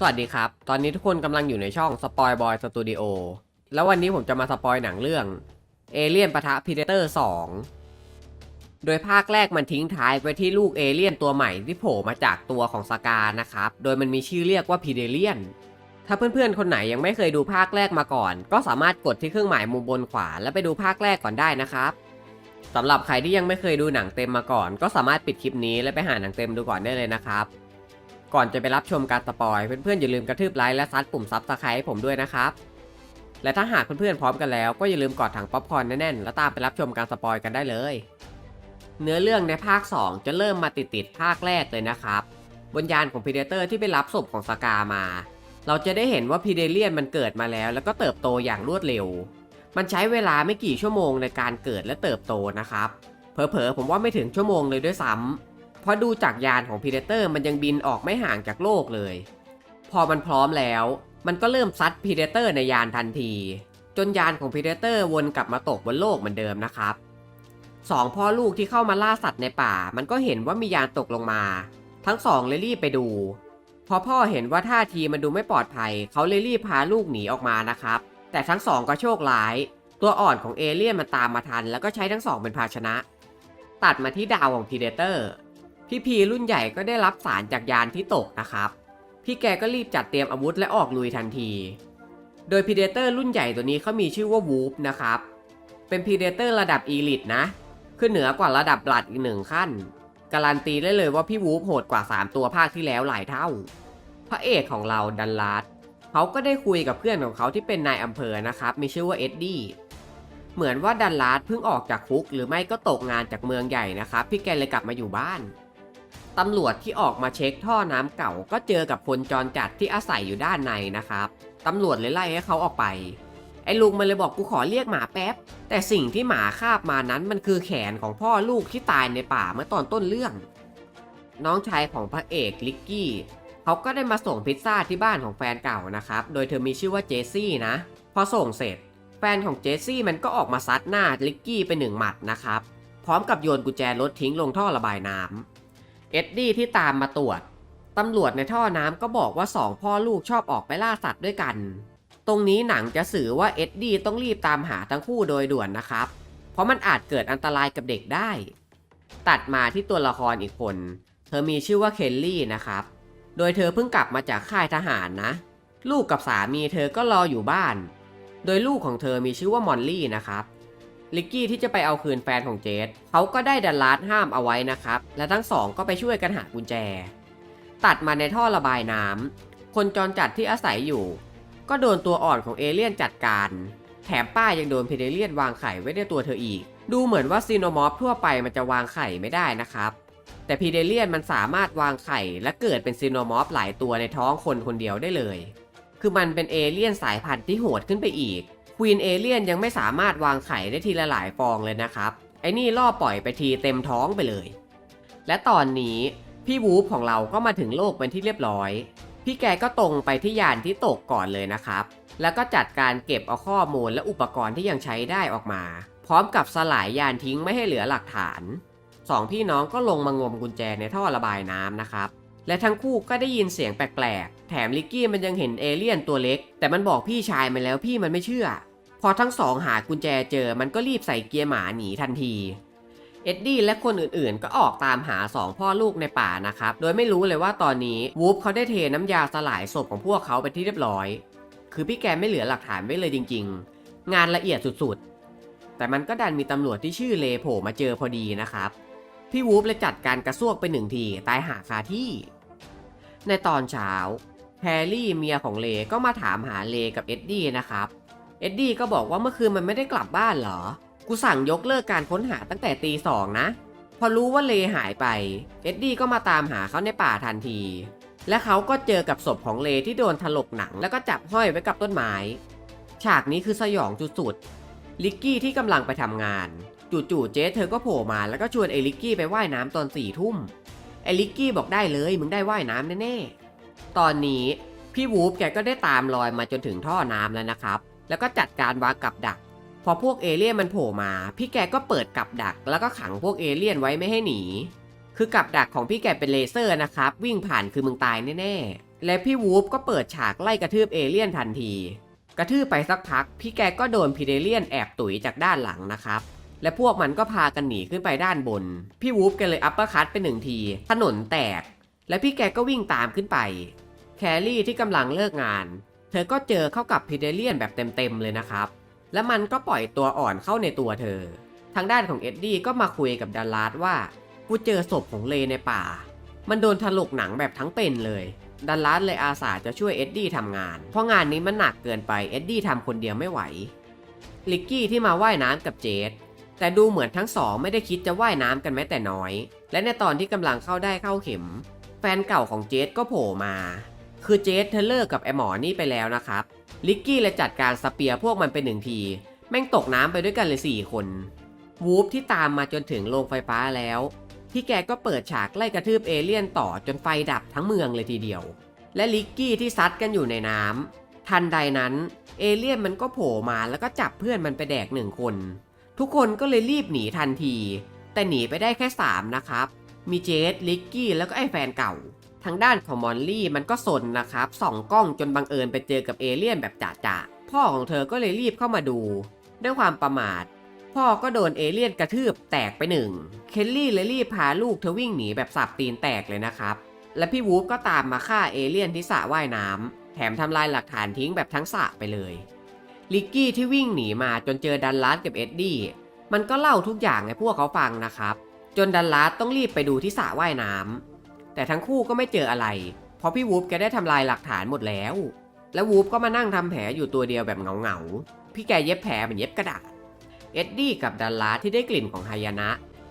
สวัสดีครับ ตอนนี้ทุกคนกำลังอยู่ในช่อง Spoil Boy Studio แล้ววันนี้ผมจะมาสปอยหนังเรื่อง Alien ปะทะ Predator 2โดยภาคแรกมันทิ้งท้ายไว้ที่ลูกเอเลี่ยนตัวใหม่ที่โผล่มาจากตัวของสกานะครับ โดยมันมีชื่อเรียกว่า Predator ถ้าเพื่อนๆ คนไหนยังไม่เคยดูภาคแรกมาก่อน ก็สามารถกดที่เครื่องหมายมุมบนขวา แล้วไปดูภาคแรกก่อนได้นะครับสำหรับใครที่ยังไม่เคยดูหนังเต็มมาก่อน ก็สามารถปิดคลิปนี้และไปหาหนังเต็มดูก่อนได้เลยนะครับ ก่อนจะไปรับชมการสปอยเพื่อนๆอย่าลืมกระทืบไลค์และซัดปุ่มซับสไครต์ให้ผมด้วยนะครับ และถ้าหากเพื่อนๆพร้อมกันแล้วก็อย่าลืมกอดถังป๊อปคอร์นแน่นๆแล้วตามไปรับชมการสปอยกันได้เลย เนื้อเรื่องในภาค 2 จะเริ่มมาติดๆภาคแรกเลยนะครับบนยานของพีเดเตอร์ที่ไปรับศพของสกามา เราจะได้เห็นว่าพีเดเลียนมันเกิดมาแล้ว แล้วก็เติบโตอย่างรวดเร็ว มันใช้เวลาไม่กี่ชั่วโมงในการเกิดและเติบโตนะครับเผลอๆผมว่าไม่ถึงชั่วโมงเลยด้วยซ้ำ เพราะดูจากยานของพีเดเตอร์มันยังบินออกไม่ห่างจากโลกเลย พอมันพร้อมแล้ว มันก็เริ่มซัดพีเดเตอร์ในยานทันที จนยานของพีเดเตอร์วนกลับมาตกบนโลกเหมือนเดิมนะครับสองพ่อลูกที่เข้ามาล่าสัตว์ในป่า มันก็เห็นว่ามียานตกลงมา ทั้งสองเลยรีบไปดู พอพ่อเห็นว่าท่าทีมันดูไม่ปลอดภัย เขาเลยรีบพาลูกหนีออกมานะครับ แต่ทั้งสองก็โชคร้าย ตัวอ่อนของเอเลี่ยนมันตามมาทัน แล้วก็ใช้ทั้งสองเป็นภาชนะ ตัดมาที่ดาวของพีเดเตอร์ พี่พีรุ่นใหญ่ก็ได้รับสารจากยานที่ตกนะครับ พี่แกก็รีบจัดเตรียมอาวุธและออกลุยทันที โดยพีเดเตอร์รุ่นใหญ่ตัวนี้เขามีชื่อว่าวูฟนะครับ เป็นพีเดเตอร์ระดับอีลิตนะ คือเหนือกว่าระดับบลัดอีกหนึ่งขั้น การันตีได้เลยว่าพี่วูฟโหดกว่า 3 ตัวภาคที่แล้วหลายเท่า พระเอกของเราดันลาดเขาก็ได้คุยกับเพื่อนของเขาที่เป็นนายอำเภอนะครับ มีชื่อว่าเอ็ดดี้เหมือนว่าดันลาดเพิ่งออกจากคุกหรือไม่ก็ตกงานจากเมืองใหญ่นะครับ พี่แกเลยกลับมาอยู่บ้าน ตำรวจที่ออกมาเช็คท่อน้ำเก่า ก็เจอกับคนจรจัดที่อาศัยอยู่ด้านในนะครับตำรวจเลยไล่ให้เขาออกไป ไอ้ลุงมันเลยบอกกูขอเรียกหมาแป๊บ แต่สิ่งที่หมาคาบมานั้นมันคือแขนของพ่อลูกที่ตายในป่าเมื่อตอนต้นเรื่อง น้องชายของพระเอกลิกกี้เขาก็ได้มาส่งพิซซ่าที่บ้านของแฟนเก่านะครับ โดยเธอมีชื่อว่าเจสซี่นะ พอส่งเสร็จ แฟนของเจสซี่มันก็ออกมาซัดหน้าลิกกี้ไปหนึ่งหมัดนะครับ พร้อมกับโยนกุญแจรถทิ้งลงท่อระบายน้ำ อ็ดดี้ที่ตามมาตรวจตำรวจในท่อน้ำก็บอกว่าสองพ่อลูกชอบออกไปล่าสัตว์ด้วยกัน ตรงนี้หนังจะสื่อว่าเอ็ดดี้ต้องรีบตามหาทั้งคู่โดยด่วนนะครับ เพราะมันอาจเกิดอันตรายกับเด็กได้ ตัดมาที่ตัวละครอีกคน เธอมีชื่อว่าเคลลี่นะครับ โดยเธอเพิ่งกลับมาจากค่ายทหารนะ ลูกกับสามีเธอก็รออยู่บ้าน โดยลูกของเธอมีชื่อว่ามอลลี่นะครับ ลิกกี้ที่จะไปเอาคืนแฟนของเจสเขาก็ได้ดันลาดห้ามเอาไว้นะครับ และทั้งสองก็ไปช่วยกันหากุญแจ ตัดมาในท่อระบายน้ำคนจรจัดที่อาศัยอยู่ ก็โดนตัวอ่อนของเอเลี่ยนจัดการ แถมป้ายังโดนพีเดเลียนวางไข่ไว้ในตัวเธออีก ดูเหมือนว่าซีโนมอฟทั่วไปมันจะวางไข่ไม่ได้นะครับ แต่พีเดเลียนมันสามารถวางไข่และเกิดเป็นซีโนมอฟหลายตัวในท้องคนคนเดียวได้เลย คือมันเป็นเอเลี่ยนสายพันธุ์ที่โหดขึ้นไปอีก ควีนเอเลียนยังไม่สามารถวางไข่ได้ทีละหลายฟองเลยนะครับ ไอ้นี่ล่อปล่อยไปทีเต็มท้องไปเลย และตอนนี้พี่วูฟของเราก็มาถึงโลกเป็นที่เรียบร้อย พี่แกก็ตรงไปที่ยานที่ตกก่อนเลยนะครับ แล้วก็จัดการเก็บเอาข้อมูลและอุปกรณ์ที่ยังใช้ได้ออกมา พร้อมกับสลายยานทิ้งไม่ให้เหลือหลักฐานสองพี่น้องก็ลงมางมกุญแจในท่อระบายน้ำนะครับ และทั้งคู่ก็ได้ยินเสียงแปลกๆ แถมลิกกี้มันยังเห็นเอเลี่ยนตัวเล็ก แต่มันบอกพี่ชายมันแล้วพี่มันไม่เชื่อ พอทั้งสองหากุญแจเจอมันก็รีบใส่เกียร์หมาหนีทันทีเอ็ดดี้และคนอื่นๆ ก็ออกตามหาสองพ่อลูกในป่านะครับ โดยไม่รู้เลยว่าตอนนี้วูฟเขาได้เทน้ำยาสลายศพของพวกเขาไปที่เรียบร้อย คือพี่แกไม่เหลือหลักฐานไว้เลยจริง ๆ งานละเอียดสุดๆ แต่มันก็ดันมีตำรวจที่ชื่อเลโผมาเจอพอดีนะครับ พี่วูฟเลยจัดการกระซวกไปหนึ่งที ตายหาคาที่ ในตอนเช้าแฮร์รี่เมียของเลก็มาถามหาเลกับเอ็ดดี้นะครับ เอ็ดดี้ก็บอกว่าเมื่อคืนมันไม่ได้กลับบ้านเหรอ กูสั่งยกเลิกการค้นหาตั้งแต่ตีสองนะ พอรู้ว่าเลหายไป เอ็ดดี้ก็มาตามหาเขาในป่าทันที และเขาก็เจอกับศพของเลที่โดนถลกหนังแล้วก็จับห้อยไว้กับต้นไม้ ฉากนี้คือสยองสุดๆ ลิกกี้ที่กำลังไปทำงาน จู่ๆเจ๊เธอก็โผล่มาแล้วก็ชวนไอ้ลิกกี้ไปว่ายน้ำตอนสี่ทุ่มไอ้ลิกกี้บอกได้เลยมึงได้ว่ายน้ำแน่ๆ ตอนนี้พี่วูฟแกก็ได้ตามรอยมาจนถึงท่อน้ำแล้วนะครับ แล้วก็จัดการวางกับดัก พอพวกเอเลี่ยนมันโผล่มา พี่แกก็เปิดกับดัก แล้วก็ขังพวกเอเลี่ยนไว้ไม่ให้หนี คือกับดักของพี่แกเป็นเลเซอร์นะครับ วิ่งผ่านคือมึงตายแน่ๆ และพี่วูฟก็เปิดฉากไล่กระทืบเอเลี่ยนทันที กระทืบไปสักพัก พี่แกก็โดนพีเดเลียนแอบตุ๋ยจากด้านหลังนะครับและพวกมันก็พากันหนีขึ้นไปด้านบน พี่วูฟแกเลยอัปเปอร์คัตไปหนึ่งที ถนนแตก และพี่แกก็วิ่งตามขึ้นไป แคลรี่ที่กำลังเลิกงาน เธอก็เจอเข้ากับพีเดเลียนแบบเต็มๆเลยนะครับ และมันก็ปล่อยตัวอ่อนเข้าในตัวเธอ ทางด้านของเอ็ดดี้ก็มาคุยกับดัลลาสว่า กูเจอศพของเลในป่า มันโดนถลกหนังแบบทั้งเป็นเลยดัลลาสเลยอาสาจะช่วยเอ็ดดี้ทำงาน เพราะงานนี้มันหนักเกินไป เอ็ดดี้ทำคนเดียวไม่ไหว ลิกกี้ที่มาว่ายน้ำกับเจด แต่ดูเหมือนทั้งสองไม่ได้คิดจะว่ายน้ำกันแม้แต่น้อย และในตอนที่กำลังเข้าได้เข้าเข็ม แฟนเก่าของเจดก็โผล่มา คือเจดเธอเลิกกับไอหมอนี่ไปแล้วนะครับ ลิกกี้เลยจัดการสเปียร์พวกมันไปหนึ่งที แม่งตกน้ำไปด้วยกันเลยสี่คน วูฟที่ตามมาจนถึงโรงไฟฟ้าแล้วพี่แกก็เปิดฉากไล่กระทืบเอเลี่ยนต่อจนไฟดับทั้งเมืองเลยทีเดียว และลิกกี้ที่ซัดกันอยู่ในน้ำทันใดนั้น เอเลี่ยนมันก็โผล่มาแล้วก็จับเพื่อนมันไปแดกหนึ่งคน ทุกคนก็เลยรีบหนีทันที แต่หนีไปได้แค่3นะครับมีเจสลิกกี้แล้วก็ไอ้แฟนเก่า ทางด้านของมอลลี่มันก็สนนะครับส่องกล้องจนบังเอิญไปเจอกับเอเลี่ยนแบบจ่าๆพ่อของเธอก็เลยรีบเข้ามาดู ด้วยความประมาท พ่อก็โดนเอเลี่ยนกระทืบแตกไปหนึ่งเคลลี่เลยรีบพาลูกเธอวิ่งหนีแบบสับตีนแตกเลยนะครับและพี่วูฟก็ตามมาฆ่าเอเลี่ยนที่สระว่ายน้ำแถมทำลายหลักฐานทิ้งแบบทั้งสระไปเลยลิกกี้ที่วิ่งหนีมาจนเจอดันลัสกับเอ็ดดี้มันก็เล่าทุกอย่างให้พวกเขาฟังนะครับ จนดันลัสต้องรีบไปดูที่สระว่ายน้ำ แต่ทั้งคู่ก็ไม่เจออะไร เพราะพี่วูฟแกได้ทำลายหลักฐานหมดแล้ว แล้ววูฟก็มานั่งทำแผลอยู่ตัวเดียวแบบเหงาๆ พี่แกเย็บแผลเหมือนเย็บกระดาษ เอ็ดดี้กับดันลัสที่ได้กลิ่นของไฮยานะ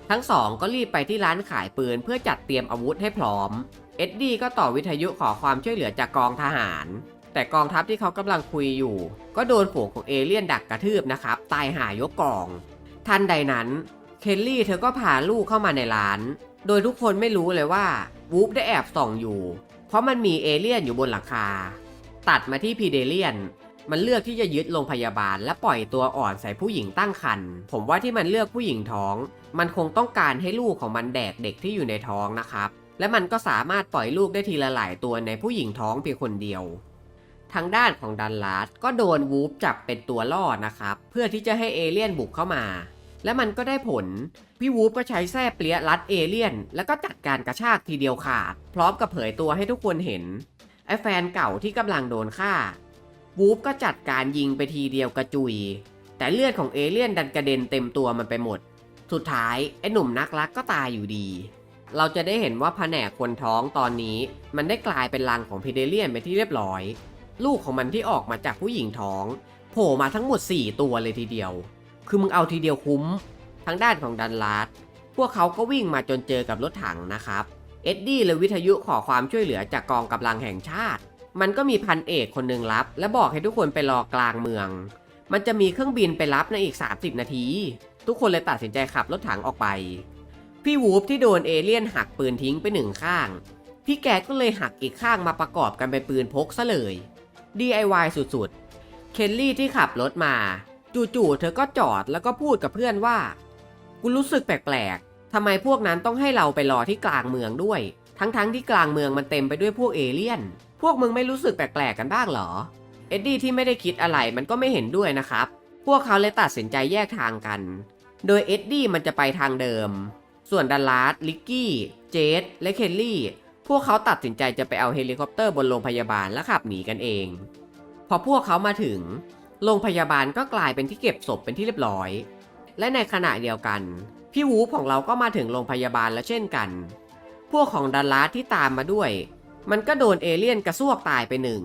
ทั้งสองก็รีบไปที่ร้านขายปืนเพื่อจัดเตรียมอาวุธให้พร้อม เอ็ดดี้ก็ต่อวิทยุขอความช่วยเหลือจากกองทหาร แต่กองทัพที่เขากำลังคุยอยู่ ก็โดนฝูงของเอเลี่ยนดักกระทืบนะครับ ตายหายกกอง ทันใดนั้น เคลลี่เธอก็พาลูกเข้ามาในร้าน โดยทุกคนไม่รู้เลยว่า วูฟได้แอบส่องอยู่ เพราะมันมีเอเลี่ยนอยู่บนหลังคา ตัดมาที่พีเดเลียน มันเลือกที่จะยึดโรงพยาบาล และปล่อยตัวอ่อนใส่ผู้หญิงตั้งครรภ์ผมว่าที่มันเลือกผู้หญิงท้อง มันคงต้องการให้ลูกของมันแดกเด็กที่อยู่ในท้องนะครับ และมันก็สามารถปล่อยลูกได้ทีละหลายตัวในผู้หญิงท้องเพียงคนเดียวทางด้านของดันลาสก็โดนวูฟจับเป็นตัวล่อนะครับ เพื่อที่จะให้เอเลี่ยนบุกเข้ามา และมันก็ได้ผล พี่วูฟก็ใช้แส้เปลี้ยรัดเอเลี่ยน แล้วก็จัดการกระชากทีเดียวขาด พร้อมกับเผยตัวให้ทุกคนเห็น ไอ้แฟนเก่าที่กำลังโดนฆ่า วูฟก็จัดการยิงไปทีเดียวกระจุย แต่เลือดของเอเลี่ยนดันกระเด็นเต็มตัวมันไปหมด สุดท้ายไอ้หนุ่มนักรักก็ตายอยู่ดี เราจะได้เห็นว่าแผนกคนท้องตอนนี้ มันได้กลายเป็นรังของพีเดเลียนไปที่เรียบร้อย ลูกของมันที่ออกมาจากผู้หญิงท้องโผล่มาทั้งหมด 4 ตัวเลยทีเดียว คือมึงเอาทีเดียวคุ้ม ทางด้านของดันลาสพวกเขาก็วิ่งมาจนเจอกับรถถังนะครับ เอ็ดดี้เลยวิทยุขอความช่วยเหลือจากกองกำลังแห่งชาติ มันก็มีพันเอกคนหนึ่งรับ และบอกให้ทุกคนไปรอกลางเมือง มันจะมีเครื่องบินไปรับในอีก 30 นาที ทุกคนเลยตัดสินใจขับรถถังออกไป พี่วูฟที่โดนเอเลี่ยนหักปืนทิ้งไปหนึ่งข้าง พี่แกก็เลยหักอีกข้างมาประกอบกันเป็นปืนพกซะเลย DIY สุดๆ เคลลี่ที่ขับรถมา จู่ๆเธอก็จอดแล้วก็พูดกับเพื่อนว่า กูรู้สึกแปลกๆทำไมพวกนั้นต้องให้เราไปรอที่กลางเมืองด้วย ทั้งๆที่กลางเมืองมันเต็มไปด้วยพวกเอเลี่ยน พวกมึงไม่รู้สึกแปลกๆกันบ้างเหรอ เอ็ดดี้ที่ไม่ได้คิดอะไรมันก็ไม่เห็นด้วยนะครับ พวกเขาเลยตัดสินใจแยกทางกัน โดยเอ็ดดี้มันจะไปทางเดิม ส่วนดัลลาสลิกกี้ เจสและเคลลี่ พวกเขาตัดสินใจจะไปเอาเฮลิคอปเตอร์บนโรงพยาบาลและขับหนีกันเอง พอพวกเขามาถึง โรงพยาบาลก็กลายเป็นที่เก็บศพเป็นที่เรียบร้อย และในขณะเดียวกัน พี่วูฟของเราก็มาถึงโรงพยาบาลแล้วเช่นกัน พวกของดัลลาสที่ตามมาด้วย มันก็โดนเอเลี่ยนกระซวกตายไปหนึ่ง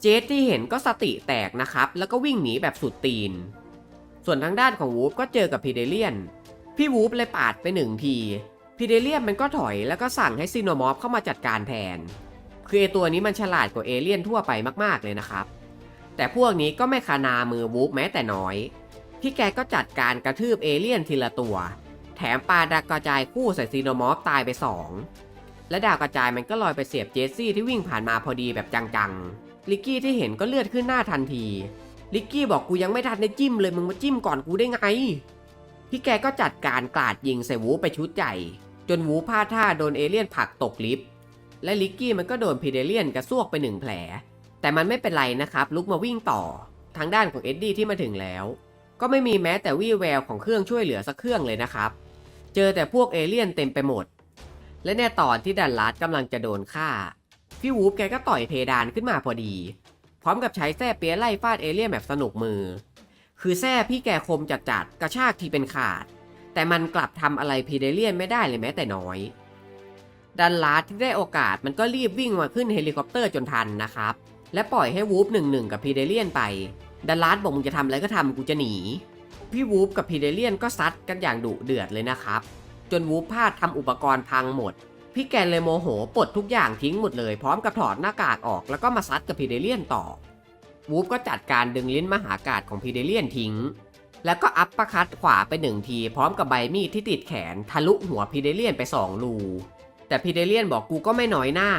เจสที่เห็นก็สติแตกนะครับ แล้วก็วิ่งหนีแบบสุดตีน ส่วนทางด้านของวูฟก็เจอกับพีเดเลียน พี่วูฟเลยปาดไปหนึ่งทีพีเดเลียนมันก็ถอยแล้วก็สั่งให้ซีโนมอฟเข้ามาจัดการแทน คือไอตัวนี้มันฉลาดกว่าเอเลี่ยนทั่วไปมาก ๆเลยนะครับ แต่พวกนี้ก็ไม่คานามือวูฟแม้แต่น้อย พี่แกก็จัดการกระทืบเอเลี่ยนทีละตัว แถมปาดากระจายคู่ใส่ซีโนมอฟตายไป2และดาวกระจายมันก็ลอยไปเสียบเจสซี่ที่วิ่งผ่านมาพอดีแบบจังๆ ลิกกี้ที่เห็นก็เลือดขึ้นหน้าทันที ลิกกี้บอกกูยังไม่ทันได้จิ้มเลยมึงมาจิ้มก่อนกูได้ไง พี่แกก็จัดการกราดยิงใส่วูฟไปชุดใหญ่จนวูฟพลาดท่าโดนเอเลี่ยนผลักตกลิฟต์และลิกกี้มันก็โดนพีเดเลียนกระซวกไปหนึ่งแผล แต่มันไม่เป็นไรนะครับ ลุกมาวิ่งต่อ ทางด้านของเอ็ดดี้ที่มาถึงแล้ว ก็ไม่มีแม้แต่วี่แววของเครื่องช่วยเหลือสักเครื่องเลยนะครับ เจอแต่พวกเอเลี่ยนเต็มไปหมด และในตอนที่ดันลัดกำลังจะโดนฆ่า พี่วูฟแกก็ต่อยเพดานขึ้นมาพอดี พร้อมกับใช้แส้เปียไล่ฟาดเอเลี่ยนแบบสนุกมือ คือแส้พี่แกคมจัดๆกระชากทีเป็นขาด แต่มันกลับทำอะไรพีเดเลียนไม่ได้เลยแม้แต่น้อยดันลาดที่ได้โอกาสมันก็รีบวิ่งมาขึ้นเฮลิคอปเตอร์จนทันนะครับ และปล่อยให้วูฟหนึ่งหนึ่งกับพีเดเลียนไปดันลาดบอกมึงจะทำอะไรก็ทำกูจะหนี พี่วูฟกับพีเดเลียนก็ซัดกันอย่างดุเดือดเลยนะครับ จนวูฟพลาดทำอุปกรณ์พังหมด พี่แกนเลยโมโหปลดทุกอย่างทิ้งหมดเลย พร้อมกับถอดหน้ากากออกแล้วก็มาซัดกับพีเดเลียนต่อ วูฟก็จัดการดึงลิ้นมหากาศของพีเดเลียนทิ้ง แล้วก็อัปประคัดขวาไปหนึ่งที พร้อมกับใบมีดที่ติดแขนทะลุหัวพีเดเลียนไปสองรู แต่พีเดเลียนบอกกูก็ไม่น้อยหน้า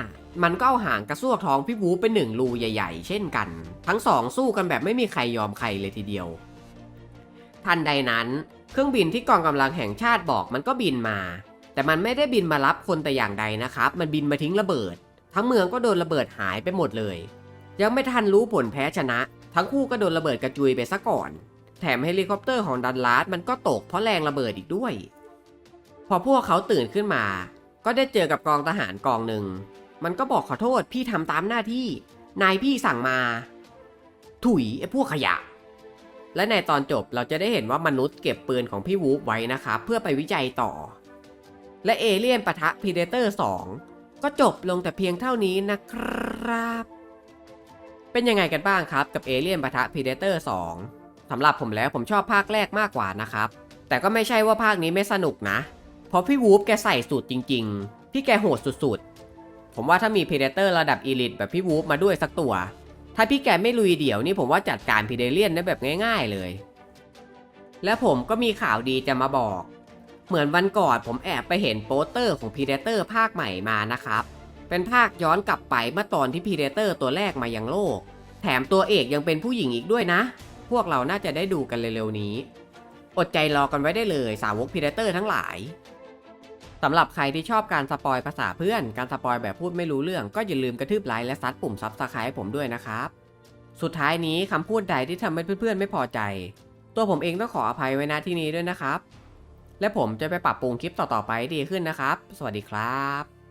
มันก็เอาหางกระซวกท้องพี่วูฟไปหนึ่งรูใหญ่ ๆ เช่นกัน ทั้งสองสู้กันแบบไม่มีใครยอมใครเลยทีเดียว ทันใดนั้น เครื่องบินที่กองกำลังแห่งชาติบอกมันก็บินมา แต่มันไม่ได้บินมารับคนแต่อย่างใดนะครับ มันบินมาทิ้งระเบิด ทั้งเมืองก็โดนระเบิดหายไปหมดเลย ยังไม่ทันรู้ผลแพ้ชนะ ทั้งคู่ก็โดนระเบิดกระจุยไปซะก่อน แถมเฮลิคอปเตอร์ของดันลาสมันก็ตกเพราะแรงระเบิดอีกด้วย พอพวกเขาตื่นขึ้นมา ก็ได้เจอกับกองทหารกองหนึ่ง มันก็บอกขอโทษพี่ทำตามหน้าที่ นายพี่สั่งมา ถุยไอ้พวกขยะ และในตอนจบเราจะได้เห็นว่ามนุษย์เก็บปืนของพี่วูฟไว้นะครับ เพื่อไปวิจัยต่อ และเอเลี่ยนปะทะพีเดเตอร์ 2 ก็จบลงแต่เพียงเท่านี้นะครับ เป็นยังไงกันบ้างครับกับเอเลี่ยนปะทะพีเดเตอร์ 2สำหรับผมแล้วผมชอบภาคแรกมากกว่านะครับ แต่ก็ไม่ใช่ว่าภาคนี้ไม่สนุกนะ เพราะพี่วูฟแกใส่สูตรจริง ๆ พี่แกโหดสุดๆ ผมว่าถ้ามีพีเดเตอร์ระดับอีลิทแบบพี่วูฟมาด้วยสักตัว ถ้าพี่แกไม่ลุยเดี่ยวนี่ผมว่าจัดการพีเดเลียนได้แบบง่าย ๆเลย และผมก็มีข่าวดีจะมาบอก เหมือนวันก่อนผมแอบไปเห็นโปสเตอร์ของพีเดเตอร์ภาคใหม่มานะครับ เป็นภาคย้อนกลับไปเมื่อตอนที่พีเดเตอร์ตัวแรกมายังโลก แถมตัวเอกยังเป็นผู้หญิงอีกด้วยนะ พวกเราน่าจะได้ดูกันเร็วๆนี้ อดใจรอกันไว้ได้เลยสาวกพีเดเตอร์ทั้งหลาย สำหรับใครที่ชอบการสปอยภาษาเพื่อน การสปอยแบบพูดไม่รู้เรื่องก็อย่าลืมกระทืบไลค์และซัดปุ่มซับสไครต์ผมด้วยนะครับ สุดท้ายนี้คำพูดใดที่ทำให้เพื่อนๆไม่พอใจ ตัวผมเองต้องขออภัยไว้ณที่นี้ด้วยนะครับ และผมจะไปปรับปรุงคลิปต่อๆไปดีขึ้นนะครับ สวัสดีครับ